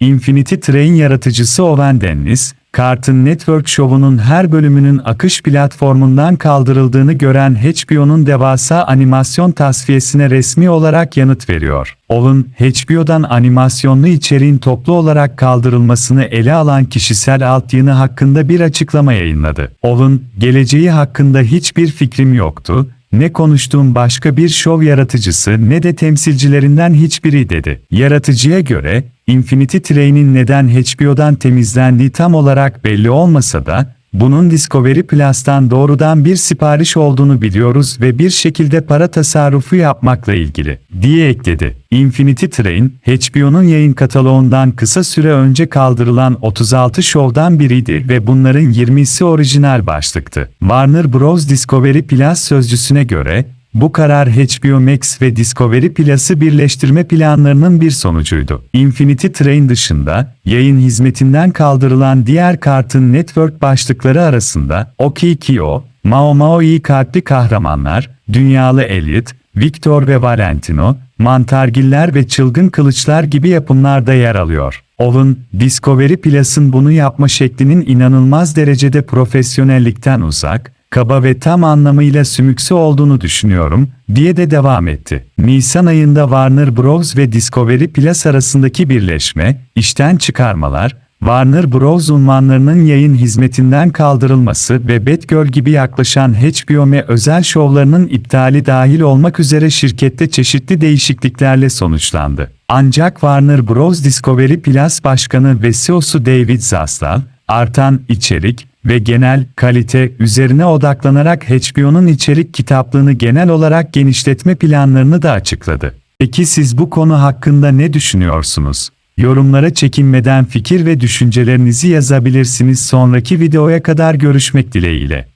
Infinity Train yaratıcısı Owen Dennis, Cartoon Network şovunun her bölümünün akış platformundan kaldırıldığını gören HBO'nun devasa animasyon tasfiyesine resmi olarak yanıt veriyor. Owen, HBO'dan animasyonlu içeriğin toplu olarak kaldırılmasını ele alan kişisel altyını hakkında bir açıklama yayınladı. Owen, geleceği hakkında hiçbir fikrim yoktu, ne konuştuğum başka bir şov yaratıcısı ne de temsilcilerinden hiçbiri dedi. Yaratıcıya göre, Infinity Train'in neden HBO'dan temizlendiği tam olarak belli olmasa da, bunun Discovery Plus'tan doğrudan bir sipariş olduğunu biliyoruz ve bir şekilde para tasarrufu yapmakla ilgili, diye ekledi. Infinity Train, HBO'nun yayın kataloğundan kısa süre önce kaldırılan 36 şovdan biriydi ve bunların 20'si orijinal başlıktı. Warner Bros. Discovery Plus sözcüsüne göre, bu karar HBO Max ve Discovery Plus'ı birleştirme planlarının bir sonucuydu. Infinity Train dışında, yayın hizmetinden kaldırılan diğer Cartoon Network başlıkları arasında Okikio, Mao Mao iyi kalpli kahramanlar, Dünyalı Elliot, Victor ve Valentino, Mantargiller ve Çılgın Kılıçlar gibi yapımlarda yer alıyor. Owen, Discovery Plus'ın bunu yapma şeklinin inanılmaz derecede profesyonellikten uzak, kaba ve tam anlamıyla sümüksü olduğunu düşünüyorum, diye de devam etti. Nisan ayında Warner Bros. ve Discovery Plus arasındaki birleşme, işten çıkarmalar, Warner Bros. unvanlarının yayın hizmetinden kaldırılması ve Batgirl gibi yaklaşan HBO ve özel şovlarının iptali dahil olmak üzere şirkette çeşitli değişikliklerle sonuçlandı. Ancak Warner Bros. Discovery Plus Başkanı ve CEO'su David Zaslav, artan içerik ve genel kalite üzerine odaklanarak HBO'nun içerik kitaplığını genel olarak genişletme planlarını da açıkladı. Peki siz bu konu hakkında ne düşünüyorsunuz? Yorumlara çekinmeden fikir ve düşüncelerinizi yazabilirsiniz. Sonraki videoya kadar görüşmek dileğiyle.